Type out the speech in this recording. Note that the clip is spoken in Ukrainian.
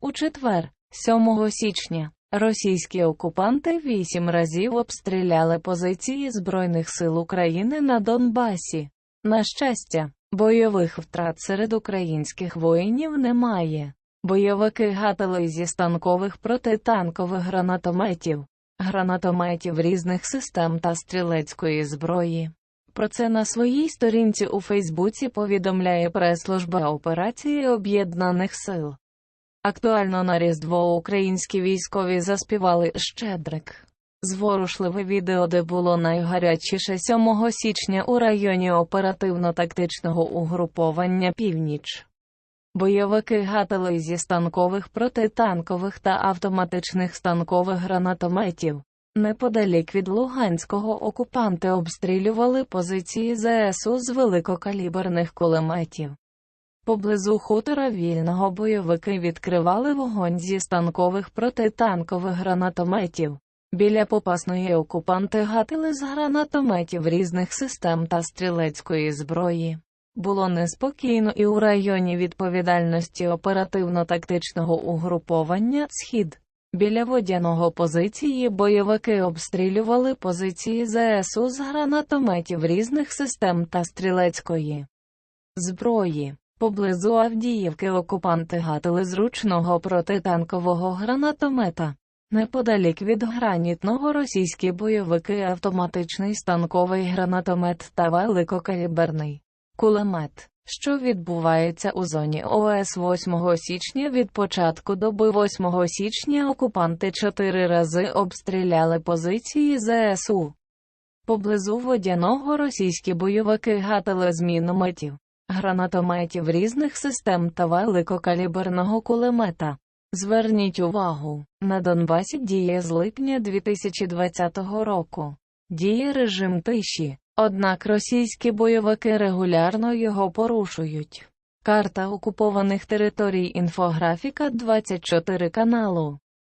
У четвер, 7 січня, російські окупанти вісім разів обстріляли позиції Збройних сил України на Донбасі. На щастя, бойових втрат серед українських воїнів немає. Бойовики гатили зі станкових протитанкових гранатометів, гранатометів різних систем та стрілецької зброї. Про це на своїй сторінці у Фейсбуці повідомляє прес-служба операції Об'єднаних Сил. Актуально на Різдво українські військові заспівали Щедрик. Зворушливе відео, де було найгарячіше 7 січня у районі оперативно-тактичного угруповання Північ. Бойовики гатили зі станкових протитанкових та автоматичних станкових гранатометів. Неподалік від Луганського окупанти обстрілювали позиції ЗСУ з великокаліберних кулеметів. Поблизу хутора вільного бойовики відкривали вогонь зі станкових протитанкових гранатометів. Біля Попасної окупанти гатили з гранатометів різних систем та стрілецької зброї. Було неспокійно і у районі відповідальності оперативно-тактичного угруповання Схід. Біля водяного позиції бойовики обстрілювали позиції ЗСУ з гранатометів різних систем та стрілецької зброї. Поблизу Авдіївки окупанти гатили з ручного протитанкового гранатомета. Неподалік від гранітного російські бойовики автоматичний станковий гранатомет та великокаліберний кулемет, що відбувається у зоні ОС 8 січня від початку доби 8 січня окупанти чотири рази обстріляли позиції ЗСУ. Поблизу водяного російські бойовики гатили з мінометів, гранатометів різних систем та великокаліберного кулемета. Зверніть увагу, на Донбасі діє з липня 2020 року. Діє режим тиші, однак російські бойовики регулярно його порушують. Карта окупованих територій інфографіка 24 каналу.